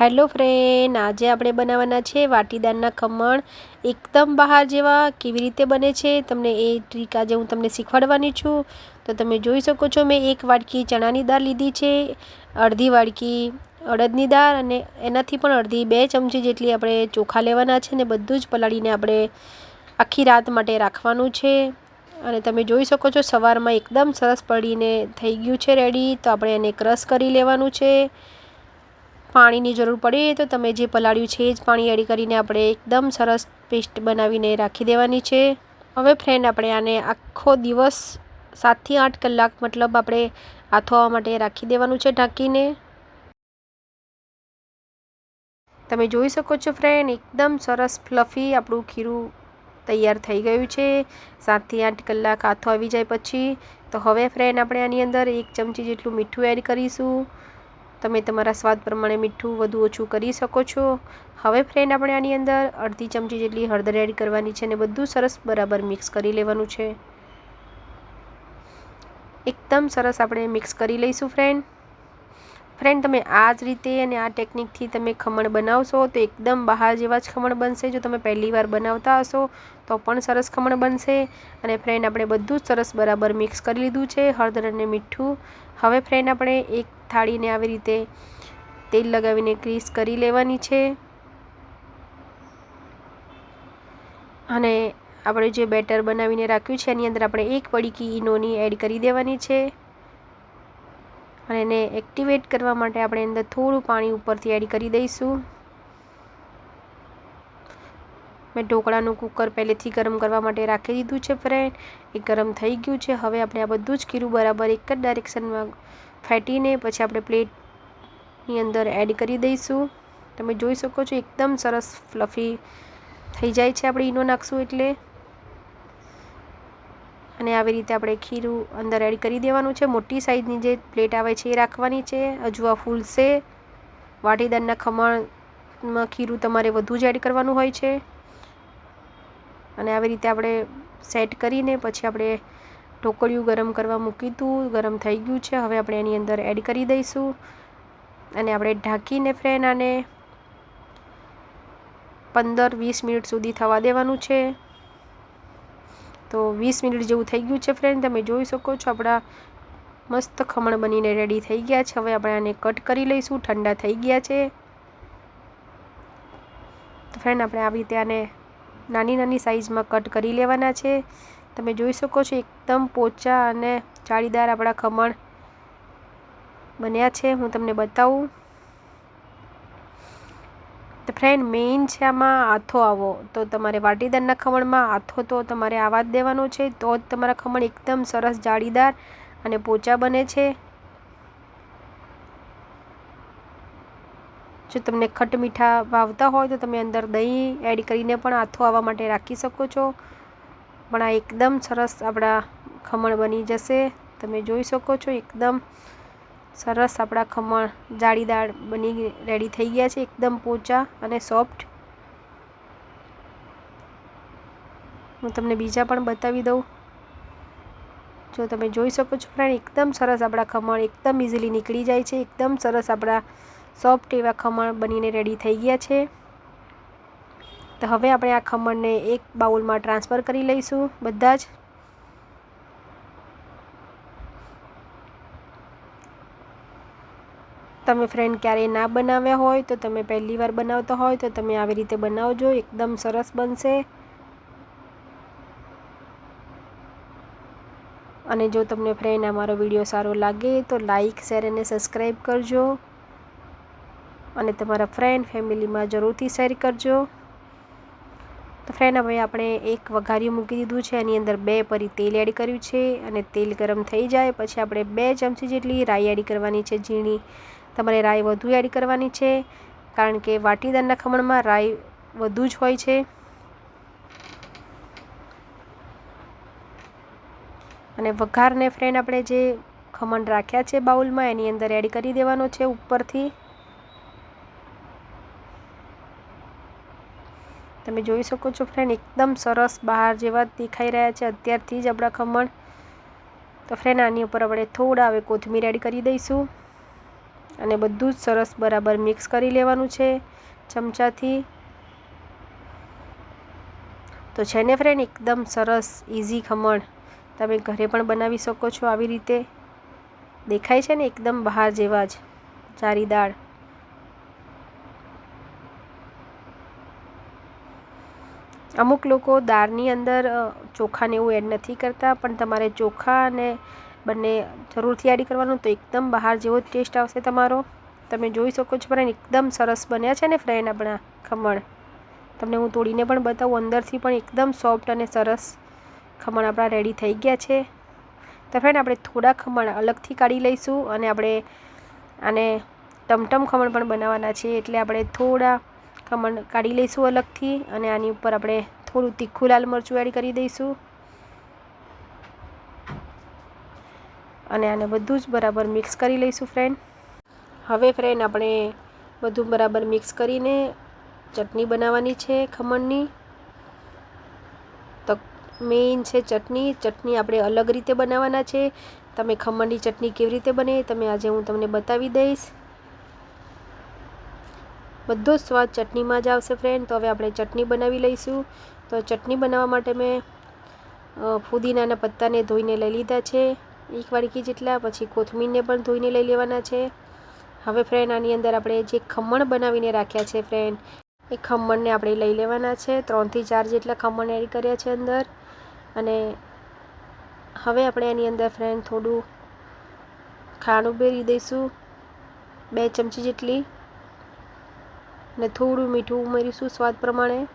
Hello friend, આજે આપણે બનાવવાના છે વાટીદારના ખમણ એકદમ બહાર જેવા કેવી રીતે બને છે તમને એ ટ્રીક આજે હું તમને શીખવાડવાની છું. તો તમે જોઈ શકો છો મેં એક વાટકી ચણાની દાળ લીધી છે, અડધી વાડકી અડદની દાળ અને એનાથી પણ અડધી બે ચમચી જેટલી આપણે ચોખા લેવાના છે ને બધું જ પલાળીને આપણે આખી રાત માટે રાખવાનું છે. અને તમે જોઈ શકો છો સવારમાં એકદમ સરસ પડીને થઈ ગયું છે રેડી, તો આપણે એને ક્રશ કરી લેવાનું છે. પાણીની જરૂર પડે તો તમે જે પલાળ્યું છે એ જ પાણી એડ કરીને આપણે એકદમ સરસ પેસ્ટ બનાવીને રાખી દેવાની છે. હવે ફ્રેન્ડ આપણે આને આખો દિવસ સાતથી આઠ કલાક મતલબ આપણે આથવા માટે રાખી દેવાનું છે ઢાંકીને. તમે જોઈ શકો છો ફ્રેન્ડ એકદમ સરસ ફ્લફી આપણું ખીરું તૈયાર થઈ ગયું છે. સાતથી આઠ કલાક આથો આવી જાય પછી. તો હવે ફ્રેન્ડ આપણે આની અંદર એક ચમચી જેટલું મીઠું એડ કરીશું. તમે તમારા સ્વાદ પ્રમાણે મીઠું, વધુ ઓછું કરી શકો છો. હવે ફ્રેન્ડ આપણે આની અંદર અડધી ચમચી જેટલી હળદર એડ કરવાની છે અને બધું સરસ બરાબર મિક્સ કરી લેવાનું છે. એકદમ સરસ આપણે મિક્સ કરી લઈશું ફ્રેન્ડ ફ્રેન્ડ તમે આ જ રીતે અને આ ટેકનિકથી તમે ખમણ બનાવશો તો એકદમ બહાર જેવા જ ખમણ બનશે. જો તમે પહેલી વાર બનાવતા હશો તો પણ સરસ ખમણ બનશે. અને ફ્રેન્ડ આપણે બધું જ સરસ બરાબર મિક્સ કરી લીધું છે, હળદર અને મીઠું. હવે ફ્રેન્ડ આપણે એક થાળીને આવી રીતે તેલ લગાવીને ક્રીસ કરી લેવાની છે. અને આપણે જે બેટર બનાવીને રાખ્યું છે, એની અંદર આપણે એક પડીકી ઈનોની એડ કરી દેવાની છે. અને એને એક્ટિવેટ કરવા માટે આપણે અંદર થોડું પાણી ઉપરથી એડ કરી દઈશું. મેં ઢોકળાનું કુકર પહેલેથી ગરમ કરવા માટે રાખી દીધું છે ફ્રેન્ડ એ ગરમ થઈ ગયું છે. હવે આપણે આ બધું જ ખીરું બરાબર એક જ ડાયરેક્શનમાં ફેટીને પછી આપણે પ્લેટની અંદર એડ કરી દઈશું. તમે જોઈ શકો છો એકદમ સરસ ફ્લફી થઈ જાય છે આપણે ઈનો નાખશું એટલે. અને આવી રીતે આપણે ખીરું અંદર એડ કરી દેવાનું છે. મોટી સાઈઝની જે પ્લેટ આવે છે એ રાખવાની છે. હજુ આ ફૂલશે. વાટીદારના ખમણમાં ખીરું તમારે વધુ જ એડ કરવાનું હોય છે. અને આવી રીતે આપણે સેટ કરીને પછી આપણે ઢોકળિયું ગરમ કરવા મૂકી હતું ગરમ થઈ ગયું છે, હવે આપણે એની અંદર એડ કરી દઈશું. અને આપણે ઢાંકીને ફ્રેન્ડ આને પંદર વીસ મિનિટ સુધી થવા દેવાનું છે. તો વીસ મિનિટ જેવું થઈ ગયું છે ફ્રેન્ડ તમે જોઈ શકો છો આપણા મસ્ત ખમણ બનીને રેડી થઈ ગયા છે. હવે આપણે આને કટ કરી લઈશું, ઠંડા થઈ ગયા છે. તો ફ્રેન્ડ આપણે આવી રીતે આને નાની નાની સાઇઝમાં કટ કરી લેવાના છે. તમે જોઈ શકો છો એકદમ પોચા અને જાળીદાર આપણા ખમણ બન્યા છે. હું તમને બતાવું. તો ફ્રેન્ડ મેઇન છે આમાં આથો આવો. તો તમારે વાટીદારના ખમણમાં આથો તો તમારે આવા જ દેવાનો છે. તો જ તમારા ખમણ એકદમ સરસ જાળીદાર અને પોચા બને છે. જો તમને ખટ મીઠા ભાવતા હોય તો તમે અંદર દહીં એડ કરીને પણ આથો આવવા માટે રાખી શકો છો. પણ આ એકદમ સરસ આપણા ખમણ બની જશે. તમે જોઈ શકો છો, એકદમ સરસ આપણા ખમણ જાળીદાર બની રેડી થઈ ગયા છે, એકદમ પોચા અને સોફ્ટ હું તમને બીજા પણ બતાવી દઉં. જો તમે જોઈ શકો છો ફ્રેન્ડ, એકદમ સરસ આપણા ખમણ એકદમ ઇઝીલી નીકળી જાય છે, એકદમ સરસ આપણા સોફ્ટ એવા ખમણ બનીને રેડી થઈ ગયા છે. તો હવે આપણે આ ખમણને એક બાઉલમાં ટ્રાન્સફર કરી લઈશું, બધા જ. તમે ફ્રેન્ડ ક્યારેય ના બનાવ્યા હોય તો તમે પહેલી વાર બનાવતા હોય તો તમે આવી રીતે બનાવજો, એકદમ સરસ બનશે. અને જો તમને ફ્રેન્ડ અમારો વીડિયો સારો લાગે તો લાઈક શેર અને સબસ્ક્રાઈબ કરજો. અને તમારા ફ્રેન્ડ ફેમિલીમાં જરૂરથી શેર કરજો. ફ્રેન્ડ હવે આપણે એક વઘાર્યું મૂકી દીધું છે. એની અંદર બે પરી તેલ એડ કર્યું છે અને તેલ ગરમ થઈ જાય. પછી આપણે બે ચમચી જેટલી રાઈ એડ કરવાની છે ઝીણી. તમારે રાઈ વધુ એડ કરવાની છે, કારણ કે વાટીદારના ખમણમાં રાઈ વધુ જ હોય છે. અને વઘારને ફ્રેન્ડ આપણે જે ખમણ રાખ્યા છે બાઉલમાં, એની અંદર એડ કરી દેવાનો છે ઉપરથી. તમે જોઈ શકો છો ફ્રેન્ડ એકદમ સરસ બહાર જેવા દેખાઈ રહ્યા છે. અત્યારથી જ આપણા ખમણ. તો ફ્રેન્ડ આની ઉપર આપણે થોડા હવે કોથમીર એડ કરી દઈશું. અને બધું જ સરસ બરાબર મિક્સ કરી લેવાનું છે ચમચાથી. તો છે ને ફ્રેન્ડ એકદમ સરસ ઇઝી ખમણ. તમે ઘરે પણ બનાવી શકો છો આવી રીતે. દેખાય છે ને એકદમ બહાર જેવા જ. જારીદાર. અમુક લોકો દાળની અંદર ચોખાને એવું એડ નથી કરતા, પણ તમારે ચોખા અને બંને જરૂરથી એડ કરવાનું તો એકદમ બહાર જેવો જ ટેસ્ટ આવશે તમારો. તમે જોઈ શકો છો પણ એકદમ સરસ બન્યા છે ને ફ્રેન્ડ આપણા ખમણ. તમને હું તોડીને પણ બતાવું, અંદરથી પણ એકદમ સોફ્ટ અને સરસ ખમણ આપણા રેડી થઈ ગયા છે. તો ફ્રેન્ડ આપણે થોડા ખમણ અલગથી કાઢી લઈશું અને આપણે આને ટમટમ ખમણ પણ બનાવવાના છે એટલે આપણે થોડા ખમણ કાઢી લઈશું અલગથી અને આની ઉપર આપણે થોડું તીખું લાલ મરચું એડ કરી દઈશું. અને આને બધું જ બરાબર મિક્સ કરી લઈશું ફ્રેન્ડ હવે ફ્રેન્ડ આપણે બધું બરાબર મિક્સ કરીને ચટણી બનાવવાની છે ખમણની. તો મેઇન છે ચટણી. ચટણી આપણે અલગ રીતે બનાવવાના છે. તમે ખમણની ચટણી કેવી રીતે બને તમે આજે હું તમને બતાવી દઈશ. બધો જ સ્વાદ ચટણીમાં જ આવશે ફ્રેન્ડ તો હવે આપણે ચટણી બનાવી લઈશું. તો ચટણી બનાવવા માટે મેં ફુદીનાના પત્તાને ધોઈને લઈ લીધા છે. એક વાડકી જેટલા, પછી કોથમીરને પણ ધોઈને લઈ લેવાના છે. હવે ફ્રેન્ડ આની અંદર આપણે જે ખમણ બનાવીને રાખ્યા છે ફ્રેન્ડ એ ખમણને આપણે લઈ લેવાના છે. ત્રણથી ચાર જેટલા ખમણ એડ કર્યા છે અંદર. અને હવે આપણે એની અંદર ફ્રેન્ડ થોડું ખાંડ ઉમેરી દઈશું. બે ચમચી જેટલી. અને થોડું મીઠું ઉમેરીશું સ્વાદ પ્રમાણે.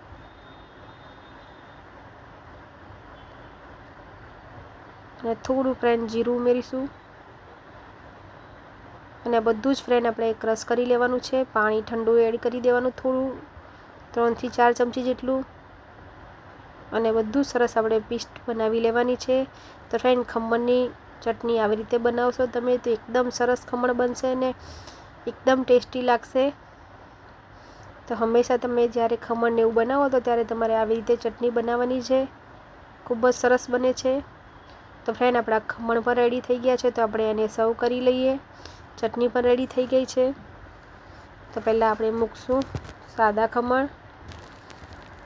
અને થોડું ફ્રેન્ડ જીરું ઉમેરીશું. અને બધું જ ફ્રેન્ડ આપણે ક્રશ કરી લેવાનું છે. પાણી ઠંડુ એડ કરી દેવાનું થોડું, ત્રણથી ચાર ચમચી જેટલું. અને બધું સરસ આપણે પીસ્ટ બનાવી લેવાની છે. તો ફ્રેન્ડ ખમણની ચટણી આવી રીતે બનાવશો તમે તો એકદમ સરસ ખમણ બનશે અને એકદમ ટેસ્ટી લાગશે. તો હંમેશા તમે જ્યારે ખમણને એવું બનાવો તો ત્યારે તમારે આવી રીતે ચટણી બનાવવાની છે. ખૂબ જ સરસ બને છે. તો ફ્રેન્ડ આપણા ખમણ પણ રેડી થઈ ગયા છે, તો આપણે એને સર્વ કરી લઈએ. ચટણી પણ રેડી થઈ ગઈ છે. તો પહેલાં આપણે મૂકશું સાદા ખમણ.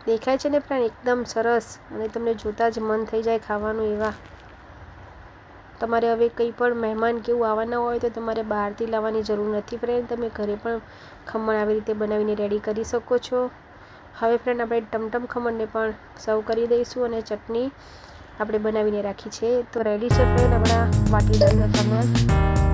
દેખાય છે ને ફ્રેન્ડ એકદમ સરસ અને તમને જોતાં જ મન થઈ જાય ખાવાનું એવા. તમારે હવે કંઈ પણ મહેમાન કેવું આવવાના હોય તો તમારે બહારથી લાવવાની જરૂર નથી ફ્રેન્ડ તમે ઘરે પણ ખમણ આવી રીતે બનાવીને રેડી કરી શકો છો. હવે ફ્રેન્ડ આપણે ટમટમ ખમણને પણ સર્વ કરી દઈશું અને ચટણી આપણે બનાવીને રાખી છે. તો રેડી છે ફ્રેન્ડ આપણા વાટીદારના ખમણ.